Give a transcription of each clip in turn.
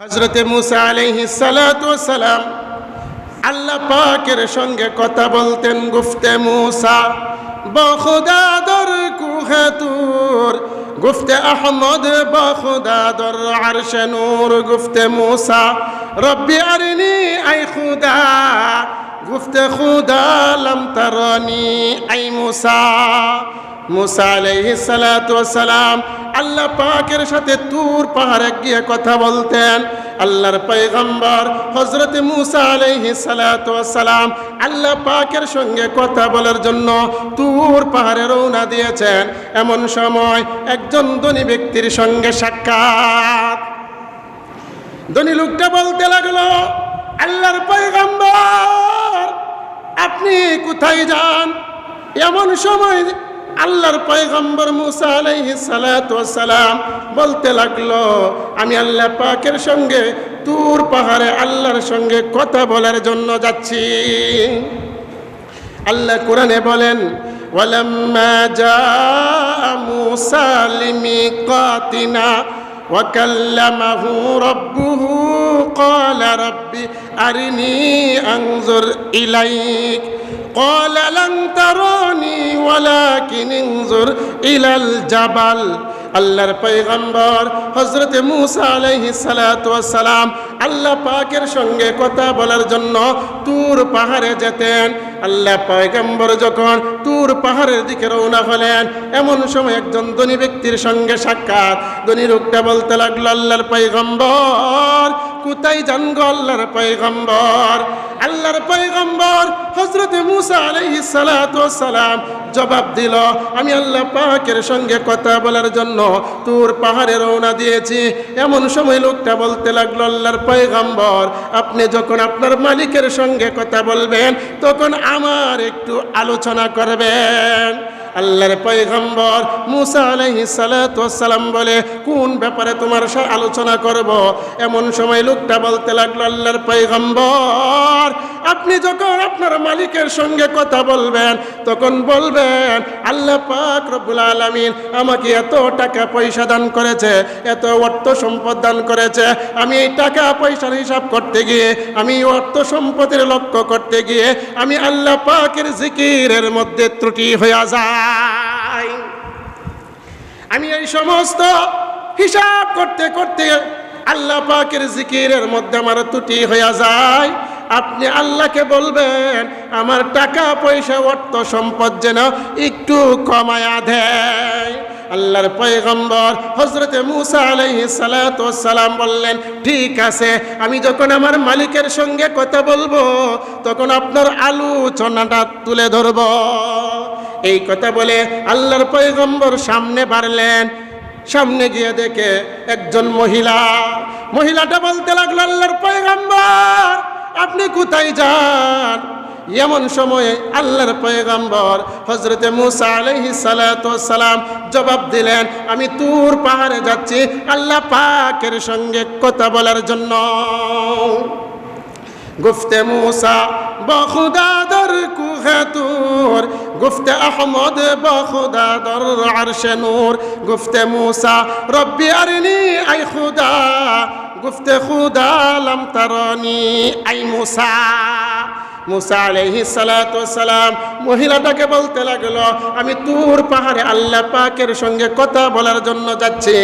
হজরতে মুসা আলাইহিস সালাম আল্লাহ পাকের সঙ্গে কথা বলতেন, গুফতে মুসা বখুদাদর কুহাতুর গুফতে আহমদ বখুদাদর আরশে নূর। গুফতে মুসা, রব্বি আরিনি আই খুদা। গুফতে খুদা লম তরনি আই মুসা। মুসা আলাইহিস সালাতু ওয়াসসালাম আল্লাহ পাকের সাথে তুর পাহাড়ে গিয়ে কথা বলতেন। আল্লাহর পয়গম্বর হজরত মুসা আলাইহিস সালাতু ওয়াসসালাম আল্লাহ পাকের সঙ্গে কথা বলার জন্য তুর পাহাড়ে রওনা দিয়েছেন। এমন সময় একজন ধনী ব্যক্তির সঙ্গে সাক্ষাৎ। ধনী লোকটা বলতে লাগল, আল্লাহর পয়গম্বর, আপনি কোথায় যান? এমন সময় আল্লাহর পয়গম্বর মুসা আলাইহি সালাম বলতে লাগল, আমি আল্লাহ পাকের সঙ্গে তুর পাহাড়ে আল্লাহর সঙ্গে কথা বলার জন্য যাচ্ছি। আল্লাহ কোরআনে বলেন, ওয়ালাম্মা জা মুসা লিমিকাতিনা وكلمه ربه قال رب أرني أنظر إليك قال لن تراني ولكن انظر إلى الجبل আল্লাহর পয়গম্বর হজরতে মুসা আলাইহি সালাম আল্লাহ পাকের সঙ্গে কথা বলার জন্য তুর পাহাড়ে যেতেন আল্লাহ পয়গম্বর যখন তুর পাহাড়ের দিকে রওনা হলেন, এমন সময় একজন ধনী ব্যক্তির সঙ্গে সাক্ষাৎ। ধনী লোকটা বলতে লাগল, আল্লাহর পয়গম্বর, কোথায় যান গো আল্লাহর পয়গম্বর? আল্লাহর পয়গম্বর হজরতে মুসা আলাইহি সালাম জবাব দিল, আমি আল্লাহ পাকের সঙ্গে কথা বলার জন্য তোর পাহাড়ে রওনা দিয়েছি। এমন সময় লোকটা বলতে লাগল, আল্লাহর পয়গম্বর, আপনি যখন আপনার মালিকের সঙ্গে কথা বলবেন, তখন আমার একটু আলোচনা করবেন। আল্লাহর পয়গম্বর মুসা আলাইহি সালাম বলে, কোন ব্যাপারে তোমার আলোচনা করব? এমন সময় লোকটা বলতে লাগল, আল্লাহর পয়গম্বর, আপনি যখন আপনার মালিকের সঙ্গে কথা বলবেন, তখন বলবেন, আল্লাহ পাক রব্বুল আলামিন আমাকে এত টাকা পয়সা দান করেছে, এত অর্থ সম্পদ দান করেছে, আমি এই টাকা পয়সার হিসাব করতে গিয়ে, আমি অর্থ সম্পদের লক্ষ্য করতে গিয়ে, আমি আল্লাহ পাকের জিকিরের মধ্যে ত্রুটি হয়ে যায়। আমি এই সমস্ত হিসাব করতে করতে আল্লাহ পাকের জিকিরের মধ্যে আমার ত্রুটি হয়ে যায়। আপনি আল্লাহকে বলবেন, আমার টাকা, পয়সা, অর্থ, সম্পদ যেন একটু কমায়া দেয়। আল্লাহর পয়গম্বর হজরতে মুসা আলাইহি সালাম বললেন, ঠিক আছে, আমি যখন আমার মালিকের সঙ্গে কথা বলব, তখন আপনার আলোচনাটা তুলে ধরব। এই কথা বলে আল্লাহর পয়গম্বর সামনে বাড়লেন। সামনে গিয়ে দেখে একজন মহিলা, মহিলাটা বলতে লাগল, আল্লাহর পয়গম্বর, আপনি কোথায় যান? এমন সময়ে আল্লাহর পয়গম্বর হজরতে মুসা আলহি সালাম জবাব দিলেন, আমি তুর পাহাড়ে যাচ্ছি আল্লাহ পাকের সঙ্গে কথা বলার জন্য। গুফতে মুসা বখুদাদর গুফতে আহমদ বখুদাদর আরশে নূর। গুফতে মুসা, রব্বি আরনি, আই খুদা। গুফতে খুদা লম তরনি, আই মুসা। মুসা আলহি সালাম মহিলাটাকে বলতে লাগল, আমি তুর পাহাড়ে আল্লাহ পাকের সঙ্গে কথা বলার জন্য যাচ্ছি।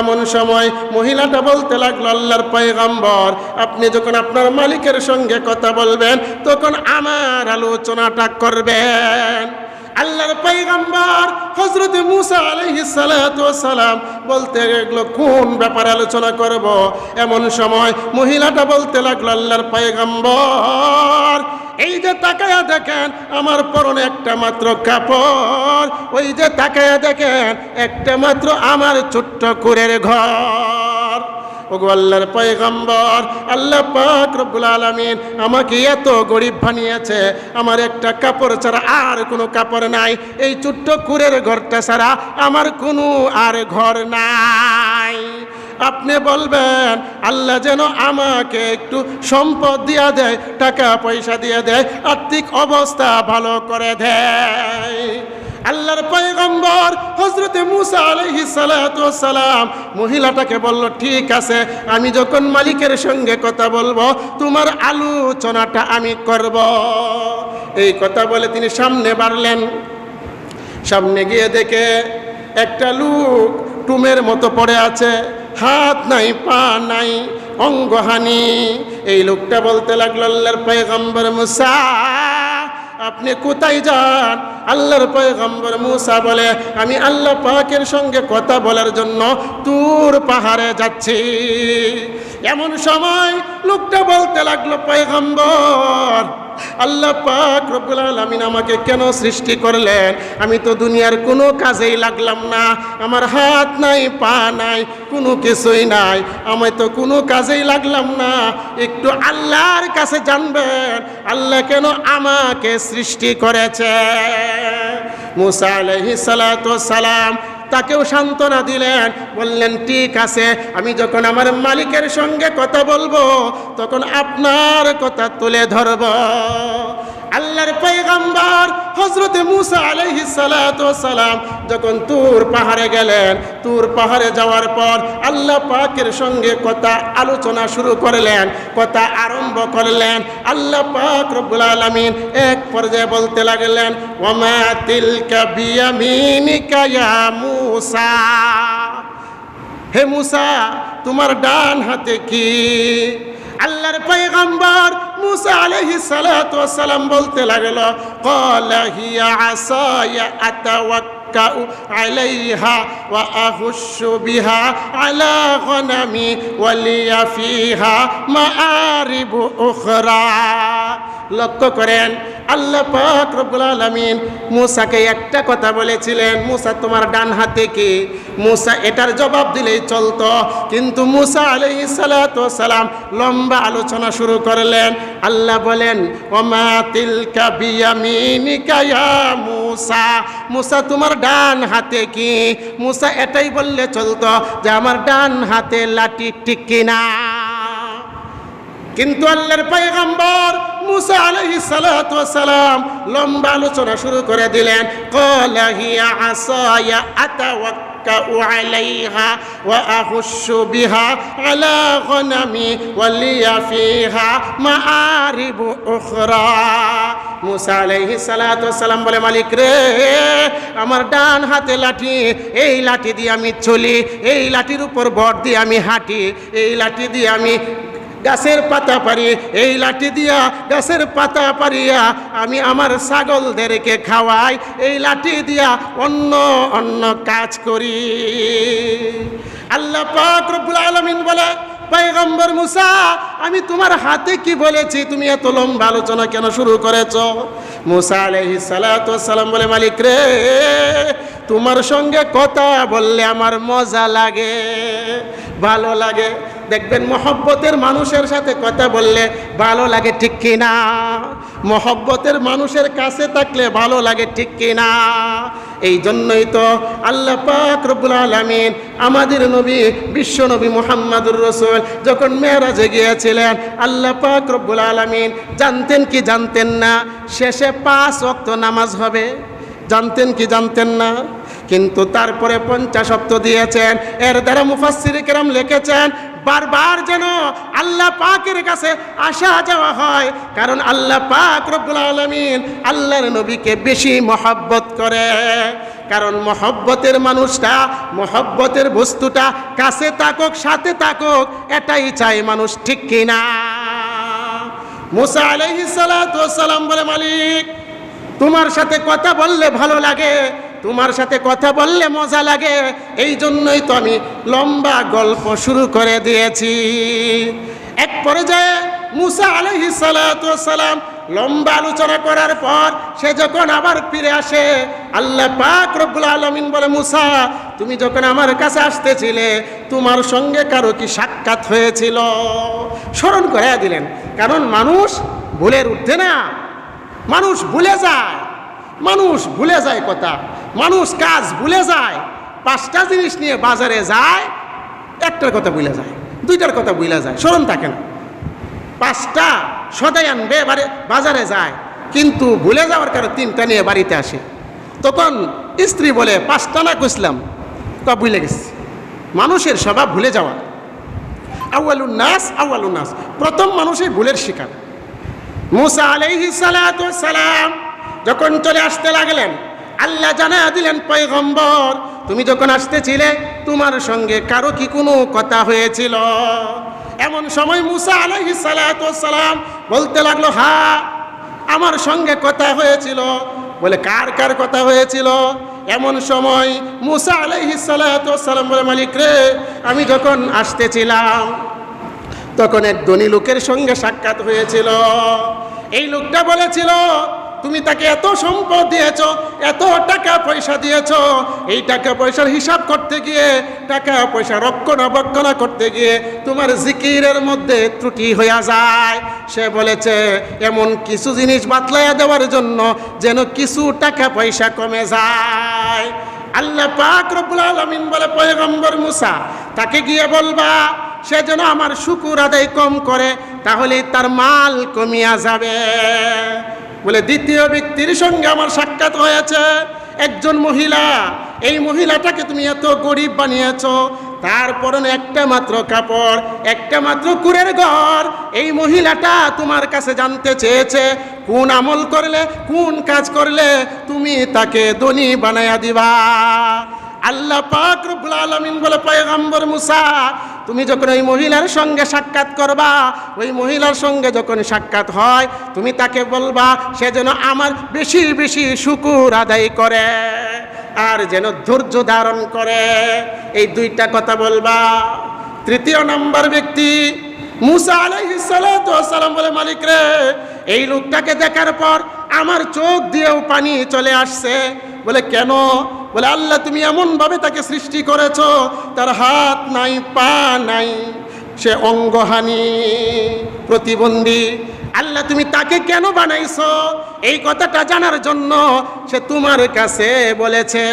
এমন সময় মহিলাটা বলতে লাগল, আল্লাহর পয়গম্বর, আপনি যখন আপনার মালিকের সঙ্গে কথা বলবেন, তখন আমার আলোচনাটা করবেন। আল্লাহর পৈগম্বর হজরত মুসা আলহি সালাম বলতে লাগল, কোন ব্যাপারে আলোচনা করব? এমন সময় মহিলাটা বলতে লাগল, আল্লাহর পৈগম্বর এই যে তাকায়া দেখেন, আমার পরনে একটা মাত্র কাপড়। ওই যে তাকায়া দেখেন, একটা মাত্র আমার ছোট্ট কুরের ঘর। ওগো পয়গম্বর, আল্লাহ পাক রব্বুল আলামিন আমাকে এত গরিব বানিয়েছে। আমার একটা কাপড় ছাড়া আর কোনো কাপড় নাই। এই ছোট্ট কুরের ঘরটা ছাড়া আমার কোনো আর ঘর নাই। আপনি বলবেন, আল্লাহ যেন আমাকে একটু সম্পদ দিয়া দেয়, টাকা পয়সা দিয়ে দেয়, আর্থিক অবস্থা ভালো করে দেয়। আল্লাহর পয়গম্বর হজরতে মুসা আলহি সালাম মহিলাটাকে বলল, ঠিক আছে, আমি যখন মালিকের সঙ্গে কথা বলব, তোমার আলোচনাটা আমি করব। এই কথা বলে তিনি সামনে বাড়লেন। সামনে গিয়ে দেখে একটা লোক টুমের মতো পড়ে আছে। হাত নাই, পা নাই অঙ্গহানি এই লোকটা বলতে লাগল, আল্লাহর পয়গম্বর মুসা, আপনি কোথায় যান? আল্লাহর পয়গম্বর মুসা বলে, আমি আল্লাহ পাকের সঙ্গে কথা বলার জন্য তুর পাহাড়ে যাচ্ছি। এমন সময় লোকটা বলতে লাগল, পয়গম্বর আল্লাহ পাক রব্বুল আলামিন আমাকে কেন সৃষ্টি করলেন? আমি তো দুনিয়ার কোনো কাজেই লাগলাম না। আমার হাত নাই, পা নাই, কোনো কিছুই নাই। আমি তো কোনো কাজেই লাগলাম না। একটু আল্লাহর কাছে জানবেন, আল্লাহ কেন আমাকে সৃষ্টি করেছে? মুসা সালাতু সালাম তাকেও সান্ত্বনা দিলেন। বললেন, ঠিক আছে, আমি যখন আমার মালিকের সঙ্গে কথা বলব, তখন আপনার কথা তুলে ধরব। আল্লাহর পয়গম্বর হজরতে মুসা আলাইহি সালাম যখন তুর পাহাড়ে গেলেন, তুর পাহাড়ে যাওয়ার পর আল্লাহ পাকের সঙ্গে কথা আলোচনা শুরু করলেন, কথা আরম্ভ করলেন। আল্লাহ পাক রব্বুল আলামিন এক পর্যায়ে বলতে লাগলেন, ওমা তিলকা বিয়ামিনিকা মুসা। হে মুসা, তোমার ডান হাতে কি? আল্লাহর পয়গম্বর মুসা আলহি সালাম বলতে লাগল ক্বালা হিয়া আসায়া আতাওয়াক্কাউ আলাইহা ওয়া আহুশু বিহা আলা গনামি ওয়া লিয়া ফিহা মাআরিবু উখরা। লক্ষ্য করেন আল্লাহ পাক রব্বুল আলামিন মুসাকে একটা কথা বলেছিলেন, মুসা, তোমার ডান হাতে কি? মুসা এটার জবাব দিলেই চলতো। কিন্তু মুসা সালাতু সালাম লম্বা আলোচনা শুরু করলেন। আল্লাহ বলেন, ওমা তিলকা বিয়ামিনিকা মুসা? মুসা, তোমার ডান হাতে কি? মুসা এটাই বললে চলতো যে, আমার ডান হাতে লাঠি ঠিক কিনা? কিন্তু আল্লাহর পয়গম্বর মুসা সালাতু সালাম লম্বা আলোচনা শুরু করে দিলেন ক্বালা হিয়া আসায়া আলাইহা ওয়া আহুশু বিহা আলা গনামি ওয়া লিয়া ফিহা মাআরিবু উখরা। মুসা সালাতু সালাম বলে, মালিক রে, আমার ডান হাতে লাঠি, এই লাঠি দিয়ে আমি চলি, এই লাঠির উপর ভর দিয়ে আমি হাঁটি, এই লাঠি দিয়ে আমি গাছের পাতা পারি এই লাঠি দিয়া গাছের পাতা পারিয়া আমি আমার ছাগলদেরকে খাওয়াই, এই লাঠি দিয়া অন্য অন্য কাজ করি। আল্লাহ পাক রব্বুল আলামিন বলে, পয়গম্বর মুসা, আমি তোমার হাতে কি বলেছি? তুমি এত লম্বা আলোচনা কেন শুরু করেছ? মুসা সালাতু সালাম বলে, মালিক রে, তোমার সঙ্গে কথা বললে আমার মজা লাগে, ভালো লাগে। দেখবেন মহব্বতের মানুষের সাথে কথা বললে ভালো লাগে, ঠিক কিনা? মহব্বতের মানুষের কাছে থাকলে ভালো লাগে, ঠিক কিনা? এই জন্যই তো আল্লাহ পাক রব্বুল আলামিন আমাদের নবী, বিশ্ব নবী মোহাম্মদুর রসুল যখন মেয়েরাজে গিয়েছিলেন, আল্লাহ পাক রব্বুল আলামিন জানতেন কি জানতেন না? শেষে পাঁচ ওয়াক্ত নামাজ হবে। জানতেন কি জানতেন না? কিন্তু তারপরে পঞ্চাশ অক্ত দিয়েছেন। এর দ্বারা মুফাসির কেরাম লিখেছেন বারবার যেন আল্লাহ পাকের কাছে আসা যাওয়া হয়। কারণ আল্লাহ পাক রব্বুল আলমিন আল্লাহর নবীকে বেশি মহব্বত করে। কারণ মহব্বতের মানুষটা, মহব্বতের বস্তুটা কাছে থাকুক, সাথে থাকুক, এটাই চাই মানুষ, ঠিক কিনা মুসা সালাম বলে, মালিক, তোমার সাথে কথা বললে ভালো লাগে তোমার সাথে কথা বললে মজা লাগে। এই জন্যই তো আমি লম্বা গল্প শুরু করে দিয়েছি। এক পর্যায়ে মুসা আলহি সালাম লম্বা আলোচনা করার পর সে যখন আবার ফিরে আসে, আল্লাহ পাক রব্বুল আলমিন বলে, মুসা, তুমি যখন আমার কাছে আসতেছিলে, তোমার সঙ্গে কারও কি সাক্ষাৎ হয়েছিল? স্মরণ করে দিলেন। কারণ মানুষ ভুলের ঊর্ধ্বে না। মানুষ ভুলে যায়। মানুষ ভুলে যায় কথা। মানুষ কাজ ভুলে যায়, পাঁচটা জিনিস নিয়ে বাজারে যায়, একটার কথা ভুলে যায়, দুইটার কথা ভুলে যায় স্মরণ থাকে না। পাঁচটা সদাই আনবে বাজারে যায়, কিন্তু ভুলে যাওয়ার কারণে তিনটা নিয়ে বাড়িতে আসে। তখন স্ত্রী বলে, পাঁচটা না কইসলাম তা ভুলে গেছি। মানুষের স্বভাব ভুলে যাওয়া। আউয়ালুন নাস আউয়ালুন নাস। প্রথম মানুষই ভুলের শিকার। মুসা আলাইহি সালাম যখন চলে আসতে লাগলেন আল্লাহ জানা দিলেন, পয়গম্বর, তুমি যখন আসতেছিলে, তোমার সঙ্গে কারও কি কোনো কথা হয়েছিল? এমন সময় মুসা আলাইহি সালাম বলতে লাগল, হা, আমার সঙ্গে কথা হয়েছিল। বলে, কার কার কথা হয়েছিল? এমন সময় মুসা আলাইহি সালাম বলে, মালিক রে, আমি যখন আসতেছিলাম, তখন এক ধনী লোকের সঙ্গে সাক্ষাৎ হয়েছিল। এই লোকটা বলেছিল তুমি তাকে এত সম্পদ দিয়েছ, এত টাকা পয়সা দিয়েছ, এই টাকা পয়সার হিসাব করতে গিয়ে, টাকা পয়সা রক্ষণাবেক্ষণা করতে গিয়ে তোমার জিকিরের মধ্যে ত্রুটি হইয়া যায়। সে বলেছে, এমন কিছু জিনিস বাতলাইয়া দেওয়ার জন্য যেন কিছু টাকা পয়সা কমে যায়। আল্লাহ পাক রব্বুল আলামিন বলে, পয়গম্বর মুসা, তাকে গিয়ে বলবা, সে যেন আমার শুকুর আদায় কম করে তাহলে তার মাল কমিয়া যাবে। বলে, দ্বিতীয় ব্যক্তির সঙ্গে আমার সাক্ষাৎ হয়েছে। একজন মহিলা, এই মহিলাটাকে তুমি এত গরিব বানিয়েছ। তার পরনে একটা মাত্র কাপড়, একটা মাত্র কুরের ঘর। এই মহিলাটা তোমার কাছে জানতে চেয়েছে, কোন আমল করলে, কোন কাজ করলে তুমি তাকে ধনী বানায়া দিবা। আল্লাহ পাক রব্বুল আলামিন বলে, পয়গম্বর মুসা তুমি যখন ওই মহিলার সঙ্গে সাক্ষাৎ করবা, ওই মহিলার সঙ্গে যখন সাক্ষাৎ হয়, তুমি তাকে বলবা, সে যেন আমার বেশি বেশি শুকুর আদায় করে আর যেন ধৈর্য ধারণ করে। এই দুইটা কথা বলবা। তৃতীয় নম্বর ব্যক্তি, মুসা আলাইহিস সালাতু বলে, মালিক রে, এই লোকটাকে দেখার পর আমার চোখ দিয়েও পানি চলে আসছে। বলে, কেন? বলে, আল্লাহ, তুমি এমনভাবে তাকে সৃষ্টি করেছ, তার হাত নাই, পা নাই, সে অঙ্গহানি, প্রতিবন্ধী। আল্লাহ, তুমি তাকে কেন বানাইছ? এই কথাটা জানার জন্য সে তোমার কাছে বলেছে।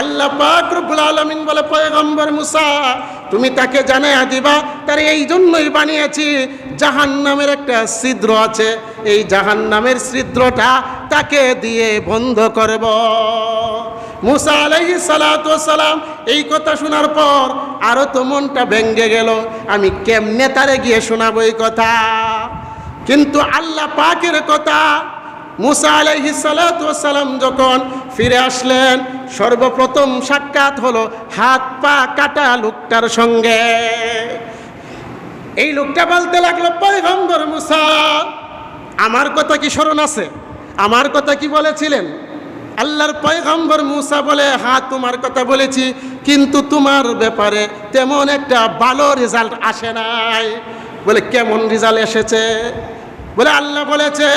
আল্লাহ পাক রব্বুল আলামিন বলে, পয়গম্বর মুসা, তুমি তাকে জানাইয়া দিবা, তার এই জন্যই বানিয়েছি, জাহান্নামের একটা ছিদ্র আছে, এই জাহান্নামের ছিদ্রটা তাকে দিয়ে বন্ধ করব। মুসা আলাইহি সালাম এই কথা শোনার পর আরও তো মনটা ভেঙ্গে গেল, আমি কেমনে তারে গিয়ে শোনাবো এই কথা? কিন্তু আল্লাহ পাকের কথা মুসা আলাইহি সালাম যখন ফিরে আসলেন, সর্বপ্রথম সাক্ষাৎ হলো হাত পা কাটা লোকটার সঙ্গে। এই লোকটা বলতে লাগল, পয়গম্বর মুসা, আমার কথা কি স্মরণ আছে? আমার কথা কি বলেছিলেন? আল্লাহর পয়গম্বর মুসা বলে হ্যাঁ তোমার কথা বলেছি, কিন্তু তোমার ব্যাপারে তেমন একটা ভালো রেজাল্ট আসে নাই। বলে, কেমন রেজাল্ট এসেছে? বলে, আল্লাহ বলেছে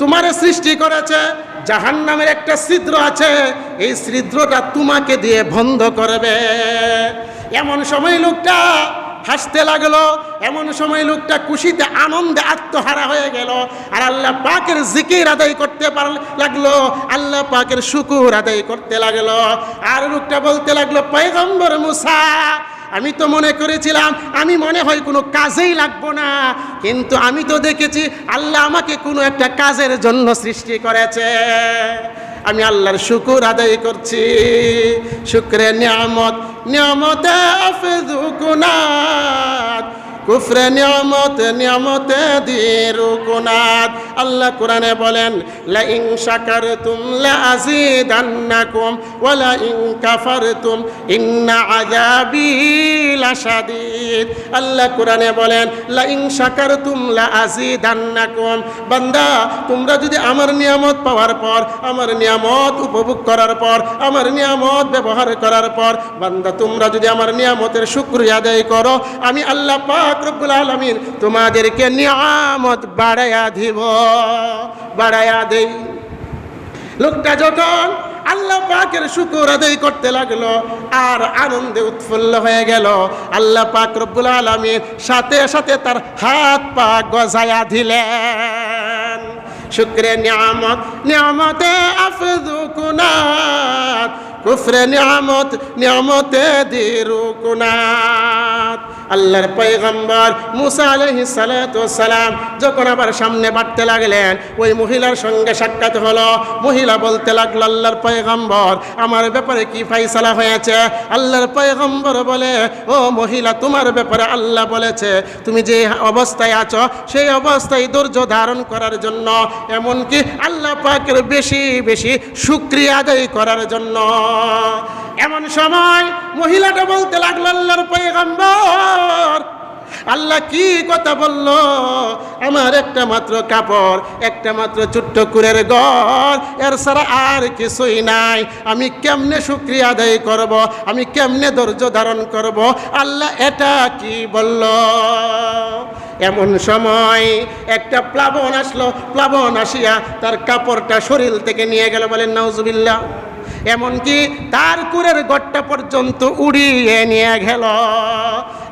তোমারে সৃষ্টি করেছে জাহান নামের একটা ছিদ্র আছে, এই ছিদ্রটা তোমাকে দিয়ে বন্ধ করবে। এমন সময় লোকটা হাসতে লাগল, এমন সময় লোকটা খুশিতে, আনন্দে আত্মহারা হয়ে গেল। আর আল্লাহ পাকের জিকির আদায় করতে পার লাগল, আল্লাহ পাকের শুকুর আদায় করতে লাগল। আর লোকটা বলতে লাগল, পয়গম্বর মুসা আমি তো মনে করেছিলাম, আমি মনে হয় কোনো কাজেই লাগবো না। কিন্তু আমি তো দেখেছি আল্লাহ আমাকে কোনো একটা কাজের জন্য সৃষ্টি করেছে। আমি আল্লাহর শুকুর আদায় করছি। শুক্রের নিয়ামত, নিয়ামতে কুফরে নিয়ামত, নিয়ামতে দিরু কুনাত আল্লাহ কোরআনে বলেন লা ইন শাকারতুম লা আযীদান্নাকুম ওয়া লা ইন কাফারতুম ইন্না আযাবি লাশাদীদ। আল্লাহ কোরআনে বলেন লা ইন শাকারতুম লা আযীদান্নাকুম বান্দা, তোমরা যদি আমার নিয়ামত পাওয়ার পর, আমার নিয়ামত উপভোগ করার পর, আমার নিয়ামত ব্যবহার করার পর, বান্দা, তোমরা যদি আমার নিয়ামতের শুকরিয়া আদায় করো, আমি আল্লাহ পাক রব্বুল আলামিন তোমাদেরকে নিয়ামত বাড়াইয়া দিব, বাড়াইয়া দেই। লোকটা যখন আল্লাহ পাকের শুকুর আদায় করতে লাগল, আর আনন্দে উৎফুল্ল হয়ে গেল, আল্লাহ পাক রব্বুল আলমীর সাথে সাথে তার হাত পা গজায়া দিলেন। শুক্রে নিয়ামত, নিয়ামতে আফদু কুনাত কুফরে নিয়ামত, নিয়ামতে দিরু কুনাত আল্লাহর পয়গম্বর মুসা আলহি সালাম যখন আবার সামনে বাড়তে লাগলেন, ওই মহিলার সঙ্গে সাক্ষাৎ হলো। মহিলা বলতে লাগল, আল্লাহর পয়গম্বর, আমার ব্যাপারে কি ফাইসালা হয়েছে? আল্লাহর পয়গম্বর বলে, ও মহিলা, তোমার ব্যাপারে আল্লাহ বলেছে, তুমি যে অবস্থায় আছো, সেই অবস্থায় ধৈর্য ধারণ করার জন্য, এমনকি আল্লাহ পাকের বেশি বেশি শুক্রিয়া আদায় করার জন্য। এমন সময় মহিলাটা বলতে লাগল, আল্লাহর পয়গম্বর, আল্লাহ কি কথা বলল? আমার একটা মাত্র কাপড়, একটা মাত্র ছোট্ট কুরের ঘর, এর ছাড়া আর কিছুই নাই। আমি কেমনে শুক্রিয়া আদায় করব? আমি কেমনে ধৈর্য ধারণ করব? আল্লাহ এটা কি বলল? এমন সময় একটা প্লাবন আসলো। প্লাবন আসিয়া তার কাপড়টা শরীর থেকে নিয়ে গেল বলেন নাউজুবিল্লাহ এমনকি তার কুরের গড়টা পর্যন্ত উড়িয়ে নিয়ে গেল।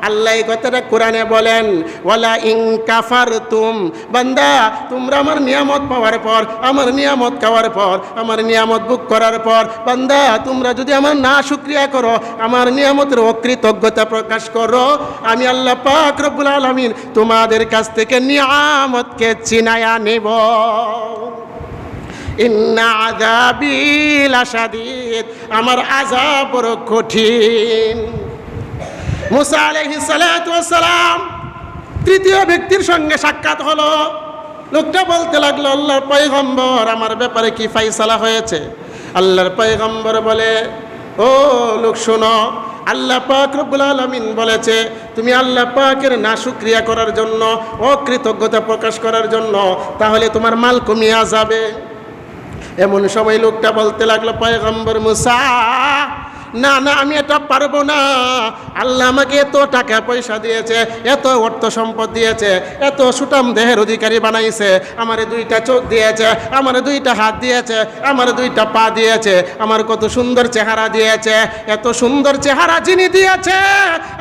আল্লাহ কথাটা কোরআনে বলেন, ওয়ালা ইং কাফার তুম বান্দা, তোমরা আমার নিয়ামত পাওয়ার পর, আমার নিয়ামত খাওয়ার পর, আমার নিয়ামত বুক করার পর, বান্দা, তোমরা যদি আমার না শুক্রিয়া করো, আমার নিয়ামতের অকৃতজ্ঞতা প্রকাশ করো। আমি আল্লাহ পাক রব্বুল আলমিন তোমাদের কাছ থেকে নিয়ামতকে চিনায়া নেব। আমার বড় কঠিন। মুসা তৃতীয় ব্যক্তির সঙ্গে সাক্ষাৎ হলো। লোকটা বলতে লাগল, আল্লাহর পয়গম্বর, আমার ব্যাপারে কি ফাইসালা হয়েছে? আল্লাহর পয়গম্বর বলে, ও লোক শোনো, আল্লাহ পাক রব্বুল আলমিন বলেছে, তুমি আল্লাহ পাকের না শুক্রিয়া করার জন্য, অকৃতজ্ঞতা প্রকাশ করার জন্য, তাহলে তোমার মাল কমিয়া যাবে। এমন সময় লোকটা বলতে লাগল পয়গম্বর মুসা না না, আমি এটা পারব না। আল্লাহ আমাকে এত টাকা পয়সা দিয়েছে, এত অর্থ সম্পদ দিয়েছে, এত সুটাম দেহের অধিকারী বানাইছে, আমার দুইটা চোখ দিয়েছে, আমার দুইটা হাত দিয়েছে, আমার দুইটা পা দিয়েছে, আমার কত সুন্দর চেহারা দিয়েছে, এত সুন্দর চেহারা যিনি দিয়েছে,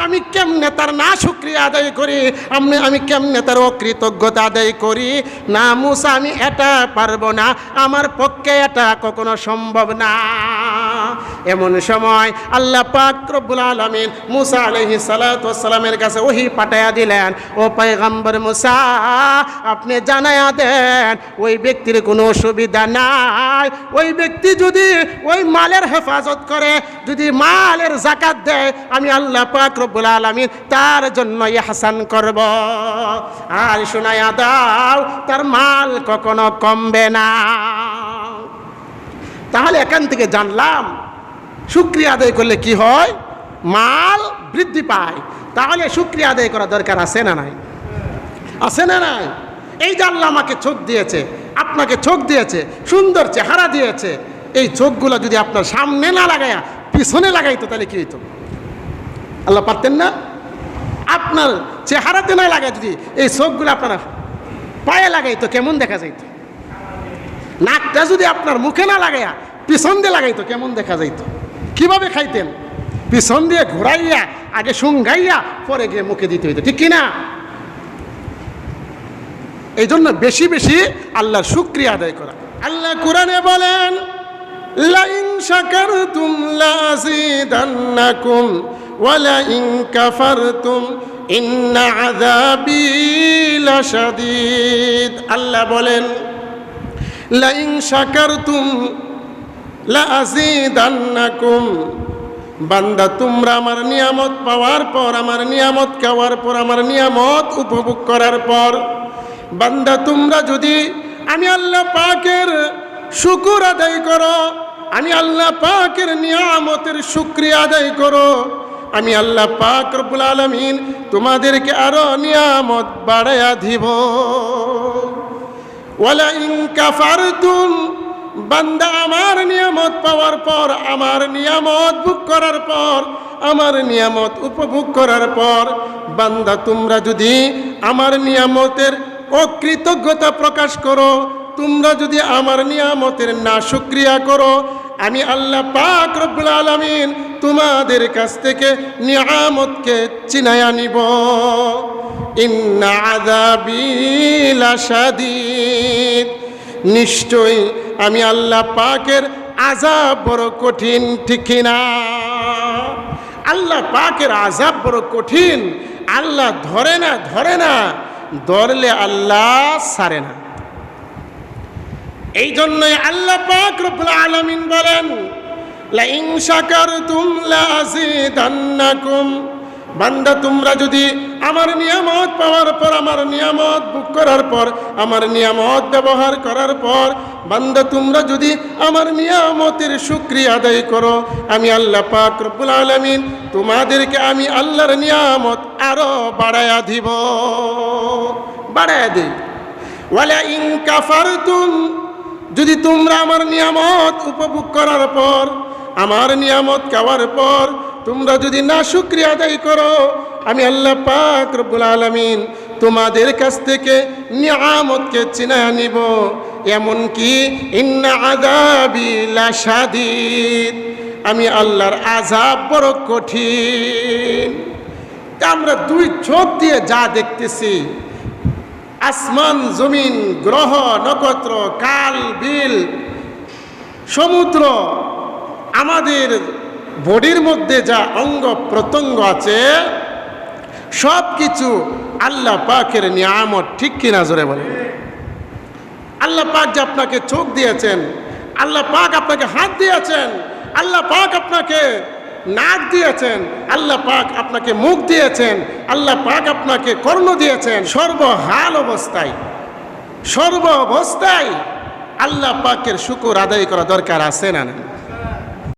আমি কেমনে তার না শুক্রিয়া আদায় করি, আমি আমি কেমনে তার অকৃতজ্ঞতা আদায় করি? না, মুসা, আমি এটা পারব না, আমার পক্ষে এটা কখনো সম্ভব না। এমন সময় আল্লাহ পাক রব্বুল আলামিন মুসা আলাইহি সালাতু সালামের কাছে ওহি পাঠাইয়া দিলেন, ও পয়গম্বর মুসা, আপনি জানায়া দেন, ওই ব্যক্তির কোনো অসুবিধা নাই। ওই ব্যক্তি যদি ওই মালের হেফাজত করে, যদি মালের জাকাত দেয়, আমি আল্লাহ পাক রব্বুল আলামিন তার জন্য ইহসান করব। আর শোনায়া দাও, তার মাল কখনো কমবে না। তাহলে এখান থেকে জানলাম, শুক্রিয়া আদায় করলে কি হয়? মাল বৃদ্ধি পায়। তাহলে শুক্রিয়া আদায় করা দরকার আছে না নাই? আছে না নাই? এই আল্লাহ আমাকে চোখ দিয়েছে, আপনাকে চোখ দিয়েছে, সুন্দর চেহারা দিয়েছে, এই চোখগুলো যদি আপনার সামনে না লাগায়া পিছনে লাগাইতো, তাহলে কি হইতো? আল্লাহ পারতেন না? আপনার চেহারাতে না লাগায় যদি এই চোখগুলো আপনার পায়ে লাগাইতো, কেমন দেখা যাইতো? নাকটা যদি আপনার মুখে না লাগাইয়া পিছন দিয়ে লাগাইতো, কেমন দেখা যাইতো? কীভাবে খাইতেন? পিছন দিয়ে ঘোরাইয়া, আগে সুঙ্গাইয়া পরে গিয়ে মুখে দিতে হইতো, ঠিক কিনা? এই জন্য বেশি বেশি আল্লাহর শুক্রিয়া আদায় করা। আল্লাহ কোরআনে বলেন, লাইন শাকারতুম লাযিদান্নাকুম ওয়ালাইন কাফারতুম ইন্না আযাবি লাশাদীদ। আল্লাহ বলেন লাইন শাকারতুম লাযিদান্নাকুম বান্দা, তোমরা আমার নিয়ামত পাওয়ার পর, আমার নিয়ামত খাওয়ার পর, আমার নিয়ামত উপভোগ করার পর, বান্দা, তোমরা যদি আমি আল্লাহ পাকের শুকুর আদায় করো, আমি আল্লাহ পাকের নিয়ামতের শুক্রিয়া আদায় করো, আমি আল্লাহ পাক রব্বুল আলমিন তোমাদেরকে আরও নিয়ামত বাড়াইয়া দিব। ওয়ালা ইন কাফারতুম, বান্দা আমার নিয়ামত পাওয়ার পর, আমার নিয়ামত ভোগ করার পর, আমার নিয়ামত উপভোগ করার পর, বান্দা তোমরা যদি আমার নিয়ামতের অকৃতজ্ঞতা প্রকাশ করো, তোমরা যদি আমার নিয়ামতের না সুক্রিয়া করো আমি আল্লাহ পাক রব্বুল আলামিন তোমাদের কাছ থেকে নিয়ামতকে চিনায়া নিব ইন্না আযাবি লাশাদীদ। নিশ্চয়ই আমি আল্লাহ পাকের আজাব বড় কঠিন, ঠিক না? আল্লাহ পাকের আজাব বড় কঠিন। আল্লাহ ধরে না ধরে না, ধরলে আল্লাহ সারে না। এই জন্যই আল্লাহ পাক রব্বুল আলামিন বলেন লা ইন শাকারতুম লা আযীদান্নাকুম বান্দা, তোমরা যদি আমার নিয়ামত পাওয়ার পর, আমার নিয়ামত বুক করার পর, আমার নিয়ামত ব্যবহার করার পর, বান্দা, তোমরা যদি আমার নিয়ামতের শুক্রিয়া আদায় করো, আমি আল্লাহ পাক রব্বুল আলামিন তোমাদেরকে আমি আল্লাহর নিয়ামত আরও বাড়ায়া দিব। বাড়ায়া দিই। ওয়ালা ইন কাফারতুম যদি তোমরা আমার নিয়ামত উপভোগ করার পর, আমার নিয়ামত খাওয়ার পর, তোমরা যদি না শুক্রিয়া আদায় করো, আমি আল্লাহ পাক রব্বুল আলামিন তোমাদের কাছ থেকে নিয়ামতকে চিনা নিব এমনকি ইন্না আদাবি লাশাদিদ, আমি আল্লাহর আজাব বড় কঠিন। আমরা দুই চোখ দিয়ে যা দেখতেছি আসমান, জমিন, গ্রহ, নক্ষত্র, কাল, বিল, সমুদ্র, আমাদের বডির মধ্যে যা অঙ্গ প্রত্যঙ্গ আছে সব কিছু আল্লাহ পাকের নিয়ামত, ঠিক কিনা জোরে বলে আল্লাহ পাক যে আপনাকে চোখ দিয়েছেন, আল্লাহ পাক আপনাকে হাত দিয়েছেন, আল্লাহ পাক আপনাকে নাক দিয়েছেন, আল্লাহ পাক আপনাকে মুখ দিয়েছেন, আল্লাহ পাক আপনাকে কর্ণ দিয়েছেন। সর্বহাল অবস্থায় সর্ব অবস্থায় আল্লাহ পাকের শুকুর আদায় করা দরকার আছে না